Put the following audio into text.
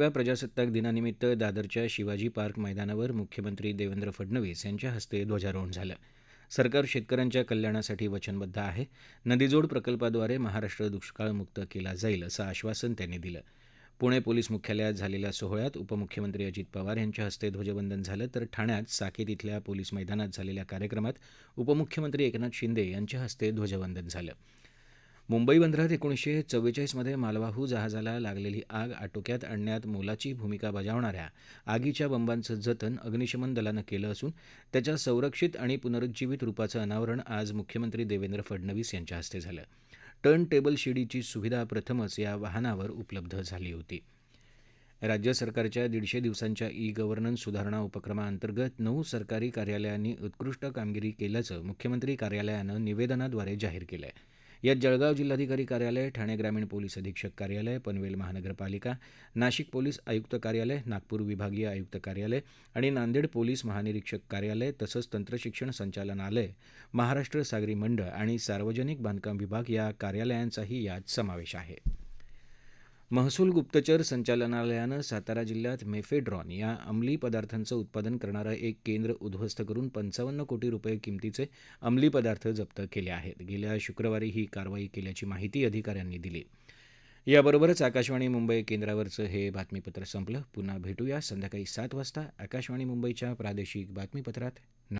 व्या प्रजासत्ताक दिनानिमित्त दादरच्या शिवाजी पार्क मैदानावर मुख्यमंत्री देवेंद्र फडणवीस यांच्या हस्ते ध्वजारोहण झालं. सरकार शेतकऱ्यांच्या कल्याणासाठी वचनबद्ध आहे. नदीजोड प्रकल्पाद्वारे महाराष्ट्र दुष्काळमुक्त केला जाईल असं आश्वासन त्यांनी दिलं. पुणे पोलीस मुख्यालयात झालेल्या सोहळ्यात उपमुख्यमंत्री अजित पवार यांच्या हस्ते ध्वजवंदन झालं तर ठाण्यात साकेत इथल्या पोलीस मैदानात झालेल्या कार्यक्रमात उपमुख्यमंत्री एकनाथ शिंदे यांच्या हस्ते ध्वजवंदन झालं. मुंबई बंदरात एकोणीसशे चव्वेचाळीसमध्ये मालवाहू जहाजाला लागलेली आग आटोक्यात आणण्यात मोलाची भूमिका बजावणाऱ्या आगीच्या बंबांचं जतन अग्निशमन दलानं केलं असून त्याच्या संरक्षित आणि पुनरुज्जीवित रूपाचं अनावरण आज मुख्यमंत्री देवेंद्र फडणवीस यांच्या हस्ते झालं. टर्न टेबल शिडीची सुविधा प्रथमच या वाहनावर उपलब्ध झाली होती. राज्य सरकारच्या दीडशे दिवसांच्या ई गव्हर्नन्स सुधारणा उपक्रमाअंतर्गत नऊ सरकारी कार्यालयांनी उत्कृष्ट कामगिरी केल्याचं मुख्यमंत्री कार्यालयानं निवेदनाद्वारे जाहीर केलं आहे यात जळगाव जिल्हाधिकारी कार्यालय ठाणे ग्रामीण पोलीस अधीक्षक कार्यालय पनवेल महानगरपालिका नाशिक पोलीस आयुक्त कार्यालय नागपूर विभागीय आयुक्त कार्यालय आणि नांदेड पोलीस महानिरीक्षक कार्यालय तसंच तंत्रशिक्षण संचालनालय महाराष्ट्र सागरी मंडळ आणि सार्वजनिक बांधकाम विभाग या कार्यालयांचाही यात समावेश आहे. महसूल गुप्तचर संचालनालयानं सातारा जिल्ह्यात मेफेड्रॉन या अंमली पदार्थांचं उत्पादन करणारं एक केंद्र उद्ध्वस्त करून पंचावन्न कोटी रुपये किमतीचे अंमली पदार्थ जप्त केले आहेत. गेल्या शुक्रवारी ही कारवाई केल्याची माहिती अधिकाऱ्यांनी दिली. याबरोबरच आकाशवाणी मुंबई केंद्रावरचं हे बातमीपत्र संपलं. पुन्हा भेटूया संध्याकाळी सात वाजता आकाशवाणी मुंबईच्या प्रादेशिक बातमीपत्रात.